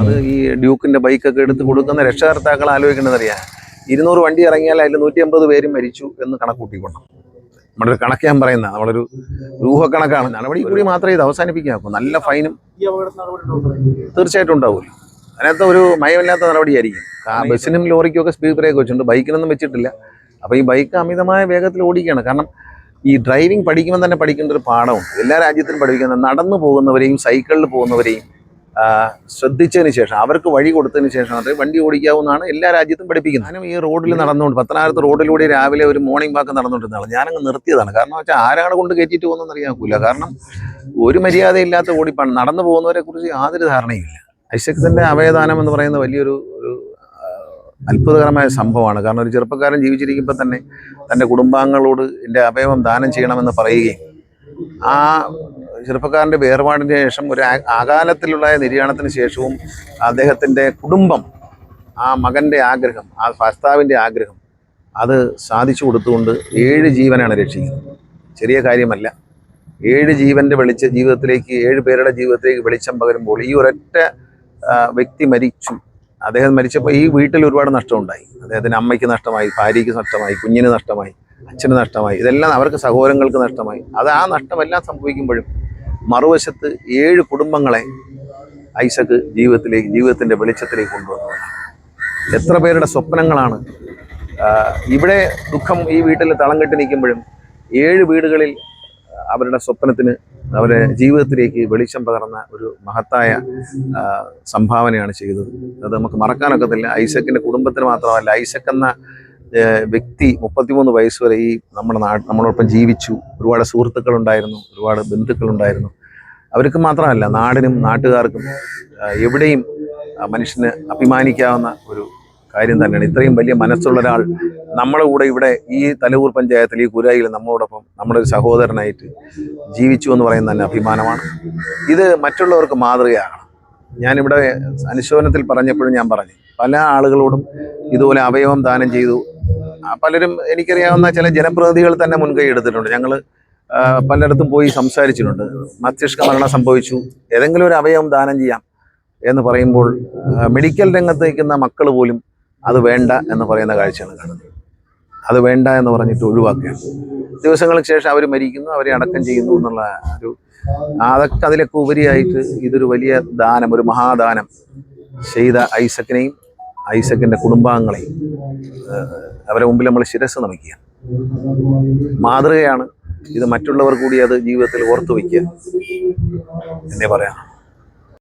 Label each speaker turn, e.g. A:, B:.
A: അത് ഈ ഡ്യൂക്കിന്റെ ബൈക്കൊക്കെ എടുത്ത് കൊടുക്കുന്ന രക്ഷകർത്താക്കൾ ആലോചിക്കേണ്ടതറിയാം. ഇരുന്നൂറ് വണ്ടി ഇറങ്ങിയാൽ അതിൽ നൂറ്റി അമ്പത് പേര് മരിച്ചു എന്ന് കണക്കൂട്ടിക്കൊള്ളണം നമ്മുടെ ഒരു കണക്ക് ഞാൻ പറയുന്ന നമ്മളൊരു രൂഹക്കണക്കാണ് നടപടി കൂടി മാത്രമേ ഇത് അവസാനിപ്പിക്കാക്കൂ നല്ല ഫൈനും തീർച്ചയായിട്ടും ഉണ്ടാവുമല്ലോ അതിനകത്ത് ഒരു മയമില്ലാത്ത നടപടിയായിരിക്കും. ആ ബസ്സിനും ലോറിക്കും ഒക്കെ സ്പീഡ് ബ്രേക്ക് വെച്ചിട്ടുണ്ട്. ബൈക്കിനൊന്നും വെച്ചിട്ടില്ല. അപ്പോൾ ഈ ബൈക്ക് അമിതമായ വേഗത്തിൽ ഓടിക്കുകയാണ്. കാരണം ഈ ഡ്രൈവിംഗ് പഠിക്കുമ്പോൾ തന്നെ പഠിക്കേണ്ട ഒരു പാഠമുണ്ട്. എല്ലാ രാജ്യത്തിനും പഠിക്കുന്നത് നടന്നു പോകുന്നവരെയും സൈക്കിളിൽ പോകുന്നവരെയും ശ്രദ്ധിച്ചതിന് ശേഷം അവർക്ക് വഴി കൊടുത്തതിന് ശേഷം മാത്രമേ വണ്ടി ഓടിക്കാവുന്നതാണ് എല്ലാ രാജ്യത്തും പഠിപ്പിക്കുന്നത്. ഞാനും ഈ റോഡിൽ നടന്നുകൊണ്ട് പത്തനാപുരത്ത് റോഡിലൂടെ രാവിലെ ഒരു മോർണിംഗ് വാക്ക് നടന്നുകൊണ്ടിരുന്നതാണ്. ഞാനങ്ങ് നിർത്തിയതാണ്. കാരണം വെച്ചാൽ ആരാണ് കൊണ്ട് കയറ്റിയിട്ട് പോകുന്നതെന്ന് അറിയാക്കൂല കാരണം ഒരു മര്യാദയില്ലാത്ത ഓടിപ്പാണ്. നടന്നു പോകുന്നവരെ കുറിച്ച് യാതൊരു ധാരണയില്ല ഐശക്തിന്റെ അവയദാനം എന്ന് പറയുന്ന വലിയൊരു ഒരു അത്ഭുതകരമായ സംഭവമാണ്. കാരണം ഒരു ചെറുപ്പക്കാരൻ ജീവിച്ചിരിക്കുമ്പോൾ തന്നെ തന്റെ കുടുംബാംഗങ്ങളോട് എന്റെ അവയവം ദാനം ചെയ്യണമെന്ന് പറയുകയും ആ ചെറുപ്പക്കാരന്റെ വേർപാടിന് ശേഷം ഒരു ആകാലത്തിലുള്ള നിര്യാണത്തിന് ശേഷവും അദ്ദേഹത്തിന്റെ കുടുംബം ആ മകന്റെ ആഗ്രഹം ആ ഭർത്താവിന്റെ ആഗ്രഹം അത് സാധിച്ചു കൊടുത്തുകൊണ്ട് ഏഴ് ജീവനാണ് രക്ഷിക്കുന്നത്. ചെറിയ കാര്യമല്ല. ഏഴ് ജീവന്റെ വെളിച്ച ജീവിതത്തിലേക്ക് ഏഴ് പേരുടെ ജീവിതത്തിലേക്ക് വെളിച്ചം പകരുമ്പോൾ ഈ ഒരൊറ്റ വ്യക്തി മരിച്ചു. അദ്ദേഹം മരിച്ചപ്പോൾ ഈ വീട്ടിൽ ഒരുപാട് നഷ്ടമുണ്ടായി. അദ്ദേഹത്തിന് അമ്മയ്ക്ക് നഷ്ടമായി ഭാര്യയ്ക്ക് നഷ്ടമായി കുഞ്ഞിന് നഷ്ടമായി അച്ഛന് നഷ്ടമായി ഇതെല്ലാം അവർക്ക് സഹോദരങ്ങൾക്ക് നഷ്ടമായി. അത് ആ നഷ്ടമെല്ലാം സംഭവിക്കുമ്പോഴും മറുവശത്ത് ഏഴ് കുടുംബങ്ങളെ ഐസക്ക് ജീവിതത്തിലേക്ക് ജീവിതത്തിന്റെ വെളിച്ചത്തിലേക്ക് കൊണ്ടുവന്നു എത്ര പേരുടെ സ്വപ്നങ്ങളാണ്. ഇവിടെ ദുഃഖം ഈ വീട്ടിൽ തളം കെട്ടി നിൽക്കുമ്പോഴും ഏഴ് വീടുകളിൽ അവരുടെ സ്വപ്നത്തിന് അവരെ ജീവിതത്തിലേക്ക് വെളിച്ചം പകർന്ന ഒരു മഹത്തായ സംഭാവനയാണ് ചെയ്തത്. അത് നമുക്ക് മറക്കാനൊക്കത്തില്ല. ഐസക്കിന്റെ കുടുംബത്തിന് മാത്രമല്ല ഐസക് എന്ന ഏ, വ്യക്തി മുപ്പത്തിമൂന്ന് വയസ്സ് വരെ ഈ നമ്മുടെ നാട് നമ്മളോടൊപ്പം ജീവിച്ചു. ഒരുപാട് സുഹൃത്തുക്കളുണ്ടായിരുന്നു ഒരുപാട് ബന്ധുക്കളുണ്ടായിരുന്നു. അവർക്ക് മാത്രമല്ല നാടിനും നാട്ടുകാർക്കും എവിടെയും മനുഷ്യന് അഭിമാനിക്കാവുന്ന ഒരു കാര്യം തന്നെയാണ്. ഇത്രയും വലിയ മനസ്സുള്ള ഒരാൾ നമ്മുടെ കൂടെ ഇവിടെ ഈ തലവൂർ പഞ്ചായത്തിൽ ഈ കുരായിൽ നമ്മളോടൊപ്പം നമ്മുടെ ഒരു സഹോദരനായിട്ട് ജീവിച്ചു എന്ന് പറയുന്നത് തന്നെ അഭിമാനമാണ്. ഇത് മറ്റുള്ളവർക്ക് മാതൃകയാണ്. ഞാനിവിടെ അനുശോചനത്തിൽ പറഞ്ഞപ്പോഴും ഞാൻ പറഞ്ഞു പല ആളുകളോടും ഇതുപോലെ അവയവം ദാനം ചെയ്തു പലരും എനിക്കറിയാവുന്ന ചില ജനപ്രതിനിധികൾ തന്നെ മുൻകൈ എടുത്തിട്ടുണ്ട്. ഞങ്ങൾ പലയിടത്തും പോയി സംസാരിച്ചിട്ടുണ്ട്. മസ്തിഷ്ക മരണം സംഭവിച്ചു. ഏതെങ്കിലും ഒരു അവയവം ദാനം ചെയ്യാം എന്ന് പറയുമ്പോൾ മെഡിക്കൽ രംഗത്ത് നിൽക്കുന്ന മക്കൾ പോലും അത് വേണ്ട എന്ന് പറയുന്ന കാഴ്ചയാണ് കാണുന്നത്. അത് വേണ്ട എന്ന് പറഞ്ഞിട്ട് ഒഴിവാക്കുകയാണ്. ദിവസങ്ങൾക്ക് ശേഷം അവർ മരിക്കുന്നു അവരെ അടക്കം ചെയ്യുന്നു എന്നുള്ള ഒരു അതൊക്കെ അതിലൊക്കെ ഉപരിയായിട്ട് ഇതൊരു വലിയ ദാനം ഒരു മഹാദാനം ചെയ്ത ഐസക്കിനെയും ഐസക്കിന്റെ കുടുംബാംഗങ്ങളെയും അവരെ മുമ്പിൽ നമ്മൾ ശിരസ് നമിക്കുക. മാതൃകയാണ് ഇത് മറ്റുള്ളവർ കൂടി അത് ജീവിതത്തിൽ ഓർത്തു വയ്ക്കുക എന്നേ പറയാം